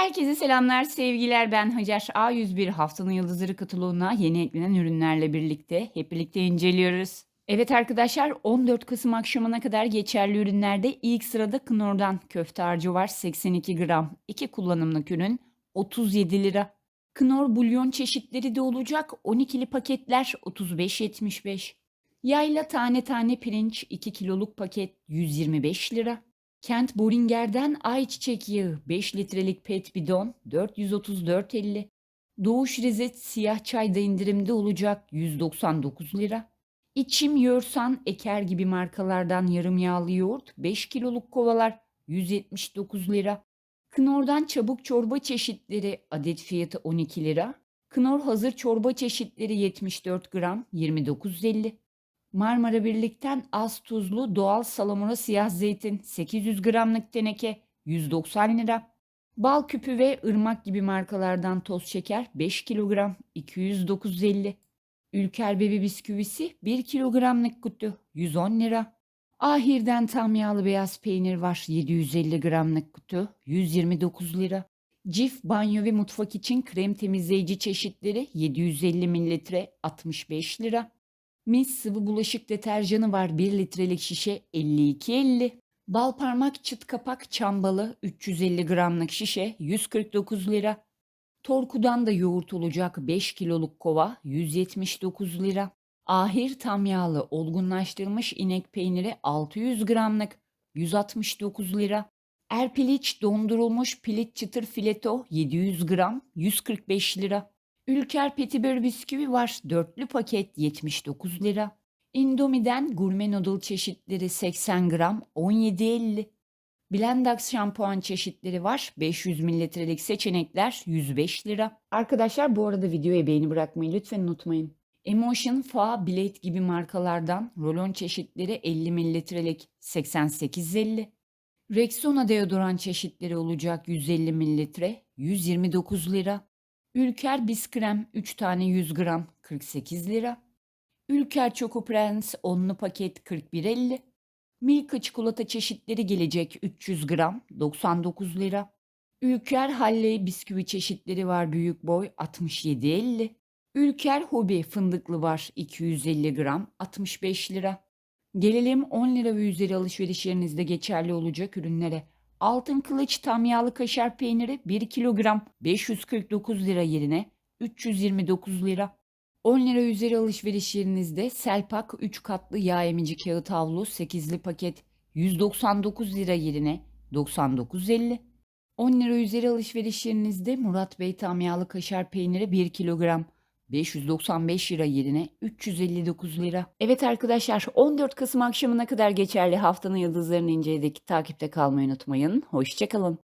Herkese selamlar, sevgiler. Ben Hacer. A101 Haftanın Yıldızları kataloğuna yeni eklenen ürünlerle birlikte hep birlikte inceliyoruz. Evet arkadaşlar 14 Kasım akşamına kadar geçerli ürünlerde ilk sırada Knorr'dan köfte harcı var 82 gram. 2 kullanımlık ürün 37 lira. Knorr bulyon çeşitleri de olacak 12'li paketler 35.75. Yayla tane tane pirinç 2 kiloluk paket 125 lira. Kent Boringer'den ayçiçek yağı 5 litrelik pet bidon 434.50. Doğuş Rezet siyah çayda indirimde olacak 199 lira. İçim Yörsan Eker gibi markalardan yarım yağlı yoğurt 5 kiloluk kovalar 179 lira. Knorr'dan çabuk çorba çeşitleri adet fiyatı 12 lira. Knorr hazır çorba çeşitleri 74 gram 29.50. Marmara Birlik'ten az tuzlu doğal salamura siyah zeytin 800 gramlık teneke 190 lira. Bal küpü ve ırmak gibi markalardan toz şeker 5 kilogram 209.50. Ülker bebe bisküvisi 1 kilogramlık kutu 110 lira. Ahir'den tam yağlı beyaz peynir var 750 gramlık kutu 129 lira. Cif banyo ve mutfak için krem temizleyici çeşitleri 750 mililitre 65 lira. Mis sıvı bulaşık deterjanı var 1 litrelik şişe 52.50. Bal parmak çıt kapak çambalı 350 gramlık şişe 149 lira. Torkudan da yoğurt olacak 5 kiloluk kova 179 lira. Ahir tam yağlı olgunlaştırılmış inek peyniri 600 gramlık 169 lira. Erpiliç dondurulmuş pilit çıtır fileto 700 gram 145 lira. Ülker Petibör bisküvi var. Dörtlü paket 79 lira. Indomie'den gurme noodle çeşitleri 80 gram 17.50. Blendax şampuan çeşitleri var. 500 mililitrelik seçenekler 105 lira. Arkadaşlar bu arada videoya beğeni bırakmayı lütfen unutmayın. Emotion, Fa, Blade gibi markalardan rolon çeşitleri 50 mililitrelik 88.50. Rexona deodoran çeşitleri olacak 150 mililitre 129 lira. Ülker Biskrem 3 tane 100 gram 48 lira. Ülker Choco Prens onlu paket 41.50. Milka çikolata çeşitleri gelecek 300 gram 99 lira. Ülker Halley bisküvi çeşitleri var büyük boy 67.50. Ülker Hobi fındıklı var 250 gram 65 lira. Gelelim 10 lira ve üzeri alışveriş yerinizde geçerli olacak ürünlere. Altın kılıç tam yağlı kaşar peyniri 1 kilogram 549 lira yerine 329 lira. 10 lira üzeri alışveriş yerinizde Selpak 3 katlı yağ emici kağıt havlu 8'li paket 199 lira yerine 99.50. 10 lira üzeri alışveriş yerinizde Murat Bey tam yağlı kaşar peyniri 1 kilogram 595 lira yerine 359 lira. Evet arkadaşlar 14 Kasım akşamına kadar geçerli haftanın yıldızlarını inceledik. Takipte kalmayı unutmayın. Hoşçakalın.